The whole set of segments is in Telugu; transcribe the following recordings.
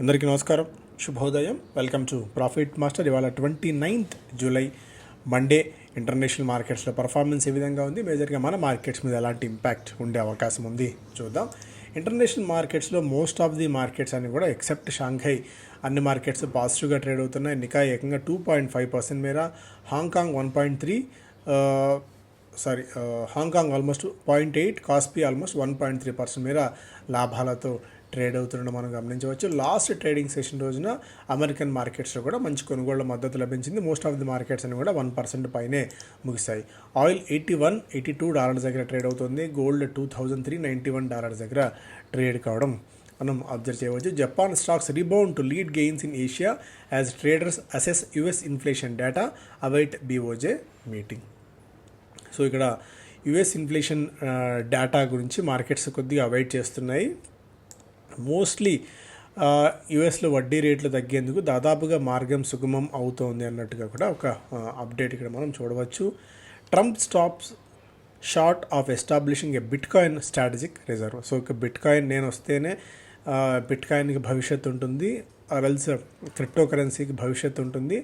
అందరికీ నమస్కారం. శుభోదయం. వెల్కమ్ టు ప్రాఫిట్ మాస్టర్ ఇవాళ twenty ninth July Monday international మార్కెట్స్లో పర్ఫార్మెన్స్ ఏ విధంగా ఉంది? మేజర్గా మన మార్కెట్స్ మీద ఎలాంటి ఇంపాక్ట్ ఉండే అవకాశం ఉంది? చూద్దాం. ఇంటర్నేషనల్ మార్కెట్స్లో మోస్ట్ ఆఫ్ ది మార్కెట్స్ అన్ని కూడా ఎక్సెప్ట్ షాంఘై అన్ని మార్కెట్స్ పాజిటివ్గా ట్రేడ్ అవుతున్నాయి. నికాయ్ ఏకంగా టూ పాయింట్ ఫైవ్ పర్సెంట్ మేర Hong Kong one point three sorry Hong Kong almost point eight Kospi almost one point three percent మేర లాభాలతో ట్రేడ్ అవుతుండడం మనం గమనించవచ్చు. లాస్ట్ ట్రేడింగ్ సెషన్ రోజున అమెరికన్ మార్కెట్స్లో కూడా మంచి కొనుగోళ్ళ మద్దతు లభించింది. మోస్ట్ ఆఫ్ ది మార్కెట్స్ అని కూడా వన్ పర్సెంట్ పైనే ముగిశాయి. Oil eighty one eighty two dollars దగ్గర ట్రేడ్ అవుతుంది. Gold two thousand three ninety one dollars దగ్గర ట్రేడ్ కావడం మనం అబ్జర్వ్ చేయవచ్చు. Japan stocks rebound to lead gains in Asia as traders assess US inflation data await BOJ meeting so ఇక్కడ యుఎస్ ఇన్ఫ్లేషన్ డేటా గురించి మార్కెట్స్ కొద్దిగా అవాయిడ్ చేస్తున్నాయి. మోస్ట్లీ యుఎస్లో వడ్డీ రేట్లు తగ్గేందుకు దాదాపుగా మార్గం సుగమం అవుతోంది అన్నట్టుగా కూడా ఒక అప్డేట్ ఇక్కడ మనం చూడవచ్చు. Trump stops short of establishing a bitcoin strategic reserve. So ఇక బిట్ కాయిన్ నేను వస్తేనే బిట్ కాయిన్కి భవిష్యత్తు ఉంటుంది. ఆర్ఎల్స్ క్రిప్టో కరెన్సీకి భవిష్యత్తు ఉంటుంది.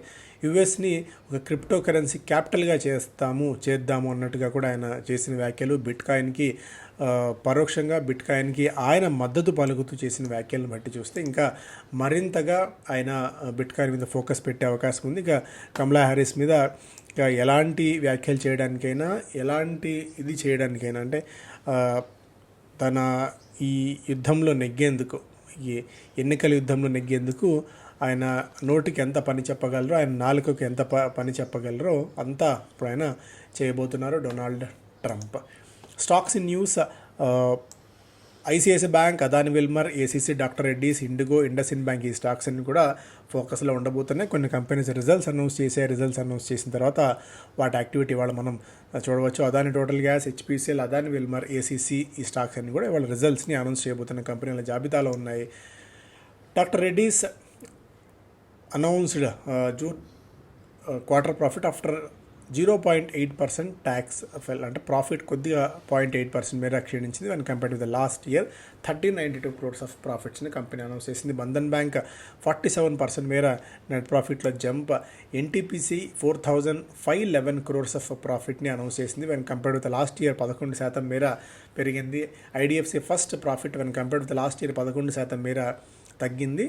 యుఎస్ని ఒక క్రిప్టో కరెన్సీ క్యాపిటల్గా చేస్తాము చేద్దాము అన్నట్టుగా కూడా ఆయన చేసిన వ్యాఖ్యలు. బిట్ కాయిన్కి పరోక్షంగా బిట్ కాయిన్కి ఆయన మద్దతు పలుకుతూ చేసిన వ్యాఖ్యలను బట్టి చూస్తే ఇంకా మరింతగా ఆయన బిట్ కాయిన్ మీద ఫోకస్ పెట్టే అవకాశం ఉంది. ఇక కమలా హ్యారిస్ మీద ఇక ఎలాంటి వ్యాఖ్యలు చేయడానికైనా ఎలాంటి ఇది చేయడానికైనా అంటే తన ఈ యుద్ధంలో నెగ్గేందుకు ఈ ఎన్నికల యుద్ధంలో నెగ్గేందుకు ఆయన నోటికి ఎంత పని చెప్పగలరో ఆయన నాలుకకు ఎంత ప పని చెప్పగలరో అంతా ఇప్పుడు ఆయన చేయబోతున్నారు Donald Trump. Stocks in news ICICI bank Adani Wilmar ACC doctor Reddy's IndiGo IndusInd bank ఈ స్టాక్స్ అన్ని కూడా ఫోకస్లో ఉండబోతున్నాయి. కొన్ని కంపెనీస్ రిజల్ట్స్ అనౌన్స్ చేసే రిజల్ట్స్ అనౌన్స్ చేసిన తర్వాత వాటి యాక్టివిటీ ఇవాళ మనం చూడవచ్చు. Adani total gas HPCL Adani Wilmar ACC ఈ స్టాక్స్ అన్ని కూడా ఇవాళ రిజల్ట్స్ని అనౌన్స్ చేయబోతున్న కంపెనీల జాబితాలో ఉన్నాయి. Doctor Reddy's announced June quarter profit after zero point eight percent tax fell అంటే ప్రాఫిట్ కొద్దిగా పాయింట్ ఎయిట్ పర్సెంట్ మేర క్షీణించింది when compare to the last year thirteen ninety two crores of ప్రాఫిట్స్ని company announce చేసింది. Bandhan bank forty seven percent మేర net ప్రాఫిట్లో jump NTPC four thousand five eleven crores of ప్రాఫిట్ని announce చేసింది. When compare to the last year పదకొండు శాతం మేర పెరిగింది. IDFC first profit when compare to the last year పదకొండు శాతం మేర తగ్గింది.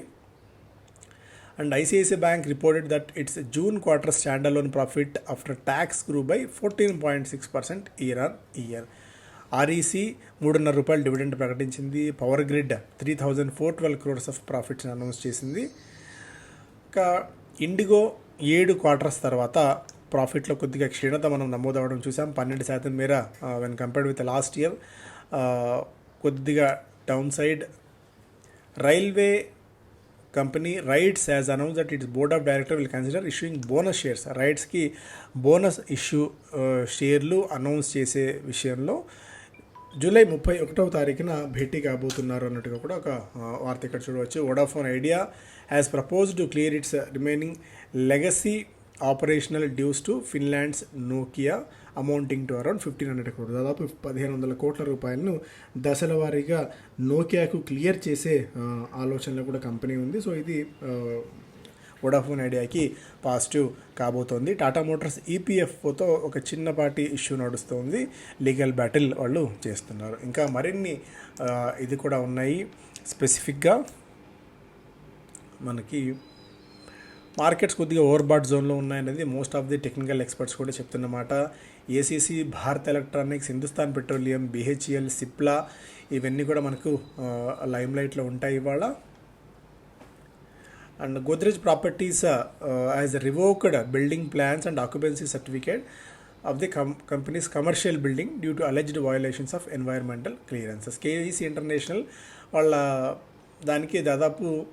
And ICICI Bank reported that its June quarter standalone profit after tax grew by 14.6% year on year. REC మూడున్నర రూపాయలు డివిడెండ్ ప్రకటించింది. Power grid three thousand four twelve crores of ప్రాఫిట్స్ని announce చేసింది. ఇంకా ఇండిగో ఏడు క్వార్టర్స్ తర్వాత ప్రాఫిట్లో కొద్దిగా క్షీణత మనం నమోదవడం చూసాం. పన్నెండు శాతం మేర when compared with last year కొద్దిగా down side railway company RITES as announce that its board of director will consider issuing bonus shares రైట్స్కి bonus issue షేర్లు అనౌన్స్ చేసే విషయంలో జూలై ముప్పై ఒకటవ తారీఖున భేటీ కాబోతున్నారు అన్నట్టుగా కూడా ఒక uh, వార్త ఇక్కడ చూడవచ్చు. Vodafone Idea has propose to clear its remaining legacy operational dues to Finland's Nokia amounting to around fifteen hundred కోట్లు. దాదాపు పదిహేను వందల కోట్ల రూపాయలను దశల వారీగా నోకియాకు క్లియర్ చేసే ఆలోచనలో కూడా కంపెనీ ఉంది. సో ఇది వోడాఫోన్ ఐడియాకి పాజిటివ్ కాబోతోంది. టాటా మోటార్స్ ఈపీఎఫ్ఓతో ఒక చిన్నపాటి ఇష్యూ నడుస్తుంది. లీగల్ బ్యాటిల్ వాళ్ళు చేస్తున్నారు. ఇంకా మరిన్ని ఇది కూడా ఉన్నాయి. స్పెసిఫిక్గా మనకి మార్కెట్స్ కొద్దిగా ఓవర్బాట్ జోన్లో ఉన్నాయనేది most of the technical experts కూడా చెప్తున్నమాట ACC Bharat electronics Hindustan petroleum BHEL Cipla ఇవన్నీ కూడా మనకు లైమ్ లైట్లో ఉంటాయి ఇవాళ. And Godrej properties has revoked building plans and occupancy certificate of the com company's commercial building due to alleged violations of environmental clearances KEC international వాళ్ళ దానికి దాదాపు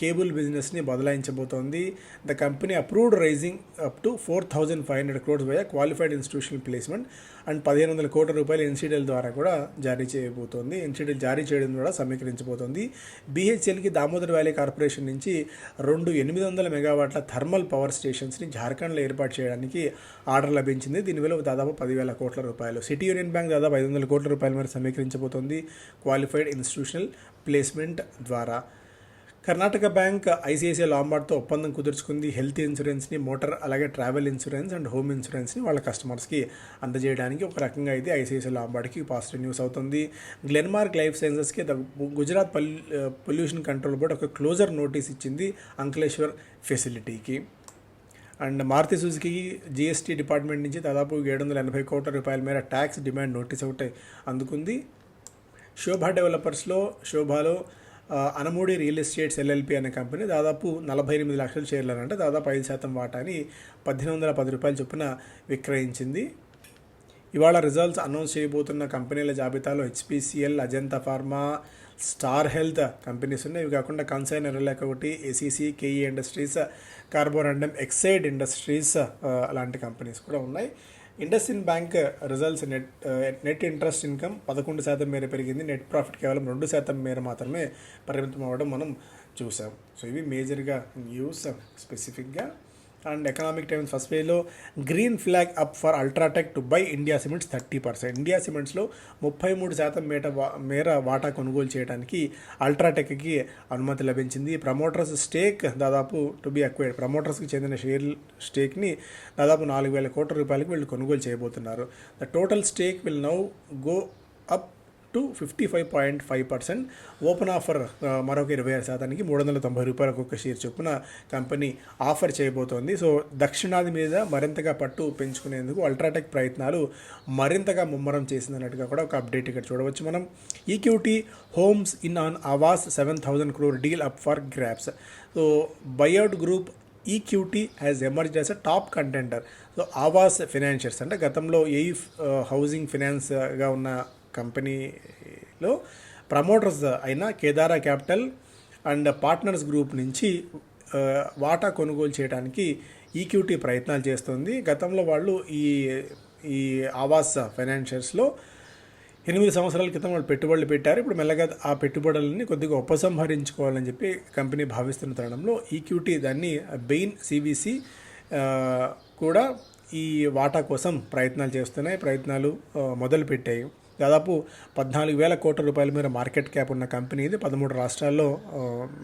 కేబుల్ బిజినెస్ని బదలాయించబోతోంది. The company approved raising up to four thousand five hundred crores via qualified institutional placement and పదిహేను వందల కోట్ల రూపాయలు ఎన్సీడీఎల్ ద్వారా కూడా జారీ చేయబోతోంది. ఎన్సీడీఎల్ జారీ చేయడం ద్వారా సమీకరించబోతోంది. బీహెచ్ఎల్కి దామోదర్ వ్యాలీ కార్పొరేషన్ నుంచి రెండు ఎనిమిది వందల మెగావాట్ల థర్మల్ పవర్ స్టేషన్స్ని జార్ఖండ్లో ఏర్పాటు చేయడానికి ఆర్డర్ లభించింది. దీని విలువ దాదాపు పదివేల కోట్ల రూపాయలు. సిటీ యూనియన్ బ్యాంక్ దాదాపు ఐదు వందల కోట్ల రూపాయల మేర సమీకరించబోతోంది. క్వాలిఫైడ్ ఇన్స్టిట్యూషనల్ ప్లేస్మెంట్ ద్వారా. కర్ణాటక బ్యాంక్ ఐసిఐసిఐ లాంబార్డ్తో ఒప్పందం కుదుర్చుకుంది. హెల్త్ ఇన్సూరెన్స్ని మోటార్ అలాగే ట్రావెల్ ఇన్సూరెన్స్ అండ్ హోమ్ ఇన్సూరెన్స్ని వాళ్ళ కస్టమర్స్కి అందజేయడానికి ఒక రకంగా అయితే ఐసిఐసిఐ లాంబార్డ్కి పాజిటివ్ న్యూస్ అవుతుంది. గ్లెన్మార్క్ లైఫ్ సైన్సెస్కి ద గుజరాత్ పల్ పొల్యూషన్ కంట్రోల్ బోర్డ్ ఒక క్లోజర్ నోటీస్ ఇచ్చింది Ankleshwar ఫెసిలిటీకి. And Maruti Suzuki GST department నుంచి దాదాపు ఏడు వందల ఎనభై కోట్ల రూపాయల మేర ట్యాక్స్ డిమాండ్ నోటీస్ ఒకటి అందుకుంది. శోభ డెవలపర్స్లో శోభాలో అనమూడి రియల్ ఎస్టేట్స్ ఎల్ఎల్పి అనే కంపెనీ దాదాపు నలభై ఎనిమిది లక్షల షేర్లను అంటే దాదాపు ఐదు శాతం వాటాని పద్దెనిమిది వందల పది రూపాయల చొప్పున విక్రయించింది. ఇవాళ రిజల్ట్స్ అనౌన్స్ చేయబోతున్న కంపెనీల జాబితాలో HPCL Ajanta pharma star health companies ఉన్నాయి. ఇవి కాకుండా కన్సైన్ ఎర్రలేక ఒకటి ACC KE industries Carborundum Exide industries లాంటి అలాంటి కంపెనీస్ కూడా ఉన్నాయి. IndusInd bank results net net interest income పదకొండు శాతం మేర పెరిగింది. నెట్ ప్రాఫిట్ కేవలం రెండు శాతం మేర మాత్రమే పరిమితం అవ్వడం మనం చూసాం సో ఇవి మేజర్గా న్యూస్ స్పెసిఫిక్గా అండ్ ఎకనామిక్ టైమ్స్ ఫస్ట్ పేజ్లో green flag up for UltraTech to buy India cements thirty percent India సిమెంట్స్లో ముప్పై మూడు శాతం మేట మేర వాటా కొనుగోలు చేయడానికి అల్ట్రాటెక్కి అనుమతి లభించింది. ప్రమోటర్స్ స్టేక్ దాదాపు టు బి అక్వైర్డ్ ప్రమోటర్స్కి చెందిన షేర్ స్టేక్ని దాదాపు నాలుగు వేల కోట్ల రూపాయలకు వీళ్ళు కొనుగోలు చేయబోతున్నారు. The total stake will now go up to fifty five point five percent open offer మరొక ఇరవై ఆరు శాతానికి మూడు వందల తొంభై రూపాయలకు ఒక షేర్ చొప్పున కంపెనీ ఆఫర్ చేయబోతోంది. సో దక్షిణాది మీద మరింతగా పట్టు పెంచుకునేందుకు అల్ట్రాటెక్ ప్రయత్నాలు మరింతగా ముమ్మరం చేసిందన్నట్టుగా కూడా ఒక అప్డేట్ ఇక్కడ చూడవచ్చు మనం. EQT homes in on Aavas seven thousand crore deal up for grabs so buyout group EQT has emerge as a top contender so Aavas financiers అంటే గతంలో ఏ హౌసింగ్ ఫినాన్స్గా ఉన్న కంపెనీలో ప్రమోటర్స్ అయిన Kedaara capital and partners group నుంచి వాటా కొనుగోలు చేయడానికి ఈక్విటీ ప్రయత్నాలు చేస్తుంది. గతంలో వాళ్ళు ఈ ఈ ఆవాస్ ఫైనాన్షియర్స్లో ఎనిమిది సంవత్సరాల క్రితం వాళ్ళు పెట్టుబడులు పెట్టారు. ఇప్పుడు మెల్లగా ఆ పెట్టుబడులని కొద్దిగా ఉపసంహరించుకోవాలని చెప్పి కంపెనీ భావిస్తున్న తరుణంలో ఈక్విటీ దాన్ని బెయిన్ సిబిసి కూడా ఈ వాటా కోసం ప్రయత్నాలు చేస్తున్నాయి. ప్రయత్నాలు మొదలుపెట్టాయి. దాదాపు పద్నాలుగు వేల కోట్ల రూపాయల మీద మార్కెట్ క్యాప్ ఉన్న కంపెనీ ఇది. పదమూడు రాష్ట్రాల్లో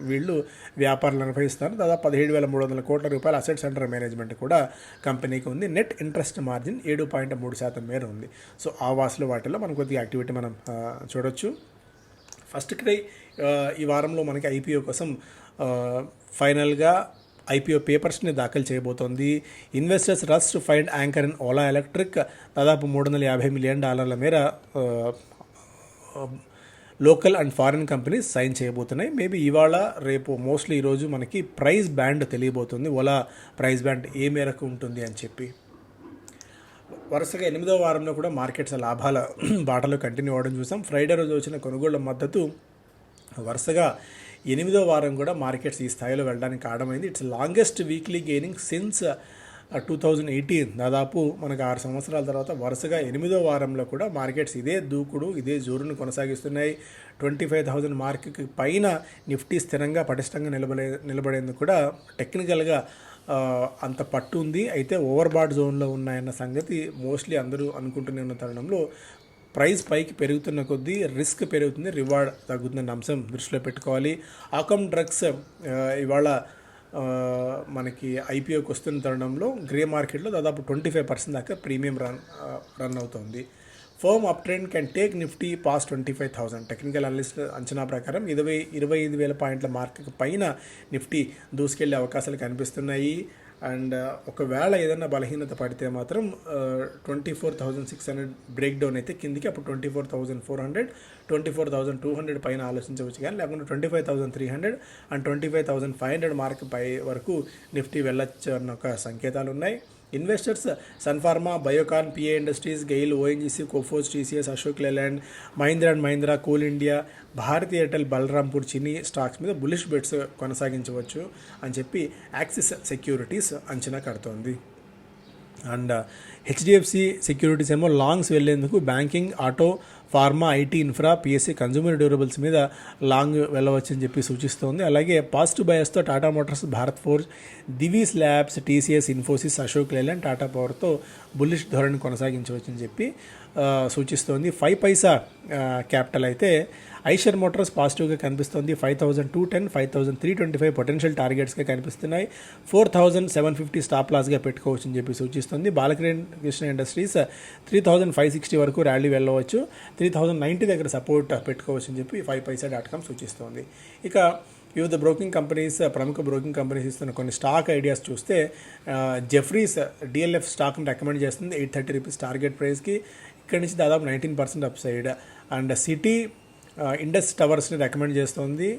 వీళ్ళు వ్యాపారాలు అనుభవిస్తారు దాదాపు పదిహేడు వేల మూడు వందల కోట్ల రూపాయల అసెట్స్ అండర్ మేనేజ్మెంట్ కూడా కంపెనీకి ఉంది. నెట్ ఇంట్రెస్ట్ మార్జిన్ ఏడు పాయింట్ మూడు శాతం మేర ఉంది. సో ఆ వాటిలో మనం కొద్దిగా యాక్టివిటీ మనం చూడొచ్చు. ఫస్ట్ క్రై ఈ వారంలో మనకి ఐపీఓ కోసం ఫైనల్గా ఐపీఓ పేపర్స్ని దాఖలు చేయబోతోంది. Investors rush to find anchor in Ola electric దాదాపు మూడు వందల యాభై మిలియన్ డాలర్ల మేర local and foreign companies sign చేయబోతున్నాయి. Maybe ఇవాళ రేపు మోస్ట్లీ ఈరోజు మనకి ప్రైస్ బ్యాండ్ తెలియబోతుంది. ఓలా ప్రైస్ బ్యాండ్ ఏ మేరకు ఉంటుంది అని చెప్పి. వరుసగా ఎనిమిదో వారంలో కూడా మార్కెట్స్ లాభాల బాటలో కంటిన్యూ అవ్వడం చూసాం. ఫ్రైడే రోజు వచ్చిన కొనుగోళ్ళ మద్దతు వరుసగా ఎనిమిదో వారం కూడా మార్కెట్స్ ఈ స్థాయిలో వెళ్ళడానికి కారణమైంది its longest weekly gaining since two thousand eighteen దాదాపు మనకు ఆరు సంవత్సరాల తర్వాత వరుసగా ఎనిమిదో వారంలో కూడా మార్కెట్స్ ఇదే దూకుడు ఇదే జోరును కొనసాగిస్తున్నాయి. ట్వంటీ ఫైవ్ థౌజండ్ మార్కెట్కి పైన నిఫ్టీ స్థిరంగా పటిష్టంగా నిలబడే నిలబడేందుకు కూడా టెక్నికల్గా అంత పట్టు ఉంది. అయితే ఓవర్బాట్ జోన్లో ఉన్నాయన్న సంగతి మోస్ట్లీ అందరూ అనుకుంటూనే ఉన్న తరుణంలో ప్రైస్ పైకి పెరుగుతున్న కొద్దీ రిస్క్ పెరుగుతుంది రివార్డ్ తగ్గుతుందన్న అంశం దృష్టిలో పెట్టుకోవాలి. ఆకమ్ డ్రగ్స్ ఇవాళ మనకి ఐపీఓకి వస్తున్న తరుణంలో గ్రే మార్కెట్లో దాదాపు ట్వంటీ ఫైవ్ పర్సెంట్ దాకా ప్రీమియం రన్ రన్ అవుతుంది. Firm up trend can take Nifty past twenty five thousand. Technical analyst అంచనా ప్రకారం ఇరవై ఇరవై ఐదు వేల పాయింట్ల మార్క్ పైన నిఫ్టీ దూసుకెళ్ళే అవకాశాలు కనిపిస్తున్నాయి. అండ్ ఒకవేళ ఏదైనా బలహీనత పడితే మాత్రం twenty four thousand six hundred break down అయితే కిందికి అప్పుడు twenty four thousand four hundred twenty four thousand two hundred పైన ఆలోచించవచ్చు కానీ లేకుంటే twenty five thousand three hundred and twenty five thousand five hundred mark పై వరకు నిఫ్టీ వెళ్ళొచ్చు అన్న ఒక సంకేతాలు ఉన్నాయి investors Sun Pharma Biocon PI industries GAIL ONGC Coforge TCS Ashok Leyland Mahindra and Mahindra coal India Bharti Airtel Balrampur Chini stocks మీద బులిష్ బెట్స్ కొనసాగించవచ్చు అని చెప్పి యాక్సిస్ సెక్యూరిటీస్ అంచనా కడుతోంది. అండ్ హెచ్డిఎఫ్సి సెక్యూరిటీస్ ఏమో longs వెళ్ళేందుకు banking auto pharma IT infra PSC consumer durables మీద లాంగ్ వెళ్ళవచ్చని చెప్పి సూచిస్తోంది. అలాగే positive బయస్తో Tata motors Bharat forge Divi's labs TCS Infosys Ashok Leyland Tata పవర్తో bullish ధోరణి కొనసాగించవచ్చని చెప్పి సూచిస్తోంది. ఫైవ్ పైసా క్యాపిటల్ అయితే ఐషర్ మోటార్స్ పాజిటివ్గా కనిపిస్తుంది. Five thousand two ten five thousand three twenty five potential టార్గెట్స్గా కనిపిస్తున్నాయి. Four thousand seven fifty stop లాస్గా పెట్టుకోవచ్చు అని చెప్పి సూచిస్తుంది. Balkrishna industries three thousand five sixty వరకు ర్యాలీ వెళ్ళవచ్చు. త్రీ థౌసండ్ నైంటీ దగ్గర సపోర్ట్ పెట్టుకోవచ్చు అని చెప్పి ఫైవ్ పైసా డాట్ కామ్ సూచిస్తోంది. ఇక వివిధ బ్రోకింగ్ కంపెనీస్ ప్రముఖ బ్రోకింగ్ కంపెనీస్ ఇస్తున్న కొన్ని స్టాక్ ఐడియాస్ చూస్తే జెఫ్రీస్ డిఎల్ఎఫ్ స్టాక్ని రికమెండ్ చేస్తుంది. ఎయిట్ థర్టీ రూపీస్ టార్గెట్ ప్రైస్కి. ఇక్కడి నుంచి దాదాపు nineteen percent up side. And Citi Indus టవర్స్ని recommend చేస్తుంది.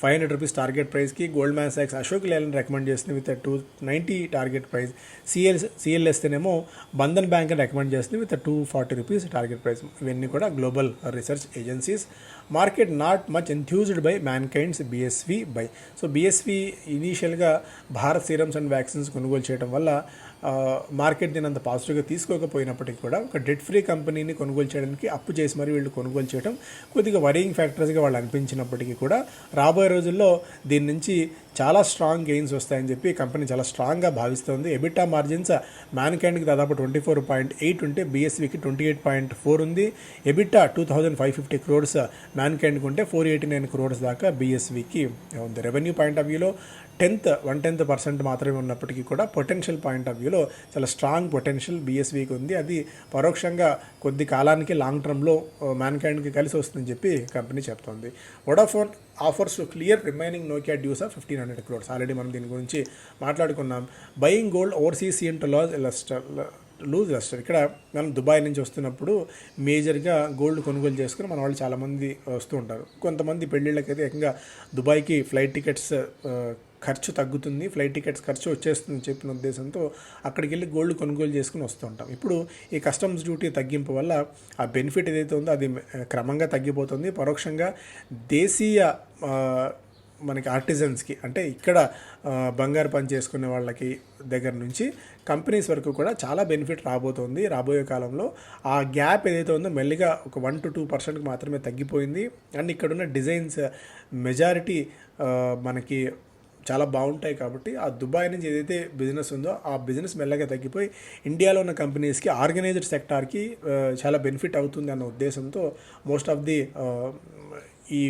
ఫైవ్ హండ్రెడ్ రూపీస్ టార్గెట్ ప్రైస్కి గోల్డ్ మ్యాన్ సాక్స్ అశోక్ లేలని రికమెండ్ చేస్తుంది with two ninety target price. CL సిఎల్ఎస్తేనేమో Bandhan bank recommend చేస్తుంది with two forty rupees target price. ఇవన్నీ కూడా global research agencies. Market not much enthused by Mankind's BSV buy. So BSV ఇనీషియల్గా భారత్ సీరమ్స్ అండ్ వ్యాక్సిన్స్ కొనుగోలు చేయడం వల్ల మార్కెట్ దీని అంత పాజిటివ్గా తీసుకోకపోయినప్పటికీ కూడా ఒక డెట్ ఫ్రీ కంపెనీని కొనుగోలు చేయడానికి అప్పు చేసి మరి వీళ్ళు కొనుగోలు చేయడం కొద్దిగా వరింగ్ ఫ్యాక్టర్స్గా వాళ్ళు అనిపించినప్పటికీ కూడా రాబోయే రోజుల్లో దీని నుంచి చాలా స్ట్రాంగ్ గెయిన్స్ వస్తాయని చెప్పి కంపెనీ చాలా స్ట్రాంగ్గా భావిస్తోంది. ఎబిటా మార్జిన్స్ మ్యాన్కైండ్కి దాదాపు ట్వంటీ ఫోర్ పాయింట్ ఎయిట్ ఉంటే బీఎస్వీకి ట్వంటీ ఎయిట్ పాయింట్ ఫోర్ ఉంది. EBITDA two thousand five fifty crores మ్యాన్కైండ్కి ఉంటే ఫోర్ ఎయిటీ నైన్ క్రోడ్స్ దాకా బీఎస్వీకి ఉంది. రెవెన్యూ పాయింట్ ఆఫ్ వ్యూలో టెన్త్ వన్ టెన్త్ పర్సెంట్ మాత్రమే ఉన్నప్పటికీ కూడా పొటెన్షియల్ పాయింట్ ఆఫ్ వ్యూలో చాలా స్ట్రాంగ్ పొటెన్షియల్ బీఎస్వీకి ఉంది. అది పరోక్షంగా కొద్ది కాలానికి లాంగ్ టర్మ్లో మ్యాన్కైండ్కి కలిసి వస్తుందని చెప్పి కంపెనీ చెప్తోంది. Vodafone offers to clear remaining Nokia dues of fifteen hundred crores already మనం దీని గురించి మాట్లాడుకున్నాం. Buying gold overseas into loss lustre lose lustre ఇక్కడ మనం దుబాయ్ నుంచి వస్తున్నప్పుడు మేజర్గా గోల్డ్ కొనుగోలు చేసుకుని మన వాళ్ళు చాలామంది వస్తూ ఉంటారు. కొంతమంది పెళ్ళిళ్ళకైతే ఏకంగా దుబాయ్కి ఫ్లైట్ టికెట్స్ ఖర్చు తగ్గుతుంది ఫ్లైట్ టికెట్స్ ఖర్చు వచ్చేస్తుంది చెప్పిన ఉద్దేశంతో అక్కడికి వెళ్ళి గోల్డ్ కొనుగోలు చేసుకుని వస్తూ ఉంటాం ఇప్పుడు ఈ కస్టమ్స్ డ్యూటీ తగ్గింపు వల్ల ఆ బెనిఫిట్ ఏదైతే ఉందో అది క్రమంగా తగ్గిపోతుంది. పరోక్షంగా దేశీయ మనకి ఆర్టిజన్స్కి అంటే ఇక్కడ బంగారు పని చేసుకునే వాళ్ళకి దగ్గర నుంచి కంపెనీస్ వరకు కూడా చాలా బెనిఫిట్ రాబోతోంది రాబోయే కాలంలో. ఆ గ్యాప్ ఏదైతే ఉందో మెల్లిగా ఒక వన్ టు టూ పర్సెంట్కి మాత్రమే తగ్గిపోయింది. అండ్ ఇక్కడున్న డిజైన్స్ మెజారిటీ మనకి చాలా బాగుంటాయి కాబట్టి ఆ దుబాయ్ నుంచి ఏదైతే బిజినెస్ ఉందో ఆ బిజినెస్ మెల్లగా తగ్గిపోయి ఇండియాలో ఉన్న కంపెనీస్కి ఆర్గనైజ్డ్ సెక్టార్కి చాలా బెనిఫిట్ అవుతుంది అన్న ఉద్దేశంతో మోస్ట్ ఆఫ్ ది ఈ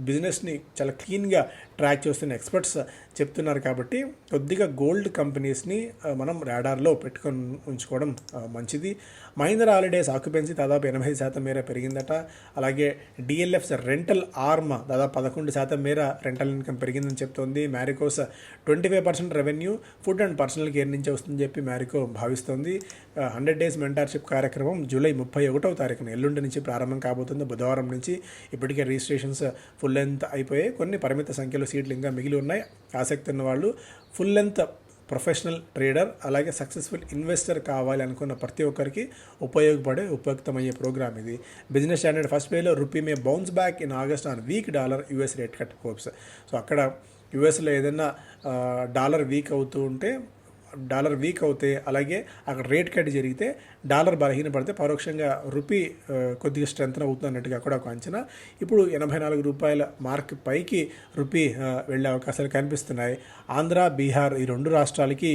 బిజినెస్ని చాలా క్లీన్గా ట్రాక్ చేస్తున్న ఎక్స్పర్ట్స్ చెప్తున్నారు కాబట్టి కొద్దిగా గోల్డ్ కంపెనీస్ని మనం రాడార్లో పెట్టుకొని ఉంచుకోవడం మంచిది. మహీంద్ర హాలిడేస్ ఆక్యుపెన్సీ దాదాపు ఎనభై శాతం మేర పెరిగిందట. అలాగే డిఎల్ఎఫ్స్ రెంటల్ ఆర్మ్ దాదాపు పదకొండు శాతం మేర రెంటల్ ఇన్కమ్ పెరిగిందని చెప్తోంది. Marico's twenty five percent revenue food and personal care నుంచి వస్తుందని చెప్పి మ్యారికో భావిస్తోంది. హండ్రెడ్ డేస్ మెంటార్షిప్ కార్యక్రమం జూలై ముప్పై ఒకటవ తారీఖున ఎల్లుండి నుంచి ప్రారంభం కాబోతుంది బుధవారం నుంచి. ఇప్పటికే రిజిస్ట్రేషన్స్ ఫుల్ లెంత్ అయిపోయాయి. కొన్ని పరిమిత సంఖ్యలో సీట్లు ఇంకా మిగిలి ఉన్నాయి. ఆసక్తి ఉన్న వాళ్ళు ఫుల్ లెంత్ ప్రొఫెషనల్ ట్రేడర్ అలాగే సక్సెస్ఫుల్ ఇన్వెస్టర్ కావాలి అనుకున్న ప్రతి ఒక్కరికి ఉపయోగపడే ఉపయుక్తమయ్యే ప్రోగ్రామ్ ఇది. బిజినెస్ స్టాండర్డ్ ఫస్ట్ పేలో rupee may bounce back in August on weak dollar US rate cut hopes so అక్కడ యూఎస్లో ఏదైనా డాలర్ వీక్ అవుతూ ఉంటే డాలర్ వీక్ అవుతే అలాగే అక్కడ రేట్ కట్ జరిగితే డాలర్ బలహీనపడితే పరోక్షంగా రూపీ కొద్దిగా స్ట్రెంత్ అవుతుంది అన్నట్టుగా కూడా ఒక అంచనా. ఇప్పుడు ఎనభై నాలుగు రూపాయల మార్క్ పైకి రూపీ వెళ్ళే అవకాశాలు కనిపిస్తున్నాయి. ఆంధ్ర బీహార్ ఈ రెండు రాష్ట్రాలకి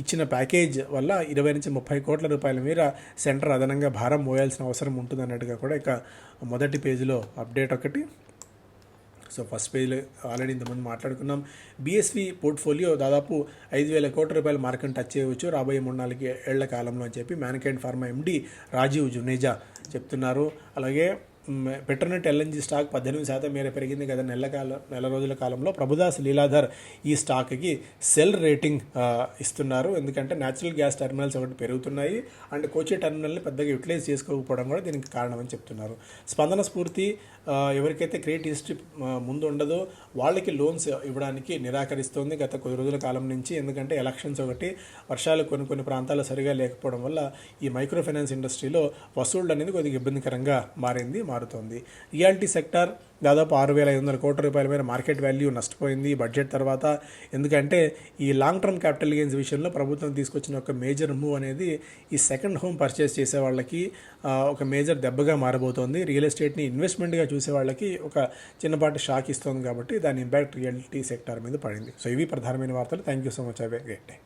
ఇచ్చిన ప్యాకేజ్ వల్ల ఇరవై నుంచి ముప్పై కోట్ల రూపాయల మీద సెంటర్ అదనంగా భారం మోయాల్సిన అవసరం ఉంటుంది అన్నట్టుగా కూడా ఇక మొదటి పేజీలో అప్డేట్ ఒకటి. సో ఫస్ట్ పేజ్లో ఆల్రెడీ ఇంతమంది మాట్లాడుకున్నాం. బీఎస్వీ పోర్ట్ఫోలియో దాదాపు ఐదు వేల కోట్ల రూపాయల మార్కెట్ టచ్ చేయవచ్చు రాబోయే మూడు నాలుగు ఏళ్ళ కాలంలో అని చెప్పి mankind pharma MD Rajiv Juneja చెప్తున్నారు. అలాగే పెట్రోనెట్ ఎల్ఎన్జీ స్టాక్ పద్దెనిమిది శాతం మేర పెరిగింది కదా నెల కాలం నెల రోజుల కాలంలో. ప్రభుదాస్ లీలాధర్ ఈ స్టాక్కి సెల్ రేటింగ్ ఇస్తున్నారు. ఎందుకంటే న్యాచురల్ గ్యాస్ టెర్మినల్స్ ఒకటి పెరుగుతున్నాయి. అండ్ కోచే టెర్మినల్ని పెద్దగా యూటిలైజ్ చేసుకోకపోవడం కూడా దీనికి కారణమని చెప్తున్నారు. స్పందన స్ఫూర్తి ఎవరికైతే క్రెడిట్ హిస్టరీ ముందు ఉండదో వాళ్ళకి లోన్స్ ఇవ్వడానికి నిరాకరిస్తోంది గత కొద్ది రోజుల కాలం నుంచి. ఎందుకంటే ఎలక్షన్స్ ఒకటి వర్షాలు కొన్ని కొన్ని ప్రాంతాల్లో సరిగా లేకపోవడం వల్ల ఈ మైక్రో ఫైనాన్స్ ఇండస్ట్రీలో వసూళ్ళు అనేది కొద్దిగా ఇబ్బందికరంగా మారింది మారుతోంది. రియాలిటీ సెక్టార్ దాదాపు ఆరు వేల ఐదు వందల కోట్ల రూపాయల మేర మార్కెట్ వాల్యూ నష్టపోయింది. బడ్జెట్ తర్వాత ఎందుకంటే ఈ లాంగ్ టర్మ్ క్యాపిటల్ గెయిన్స్ విషయంలో ప్రభుత్వం తీసుకొచ్చిన ఒక మేజర్ మూవ్ అనేది ఈ సెకండ్ హోమ్ పర్చేస్ చేసే వాళ్ళకి ఒక మేజర్ దెబ్బగా మారబోతోంది. రియల్ ఎస్టేట్ని ఇన్వెస్ట్మెంట్గా చూసే వాళ్ళకి ఒక చిన్నపాటి షాక్ ఇస్తుంది కాబట్టి దాని ఇంపాక్ట్ రియల్టీ సెక్టార్ మీద పడింది. సో ఇవి ప్రధానమైన వార్తలు. Thank you so much. Have great day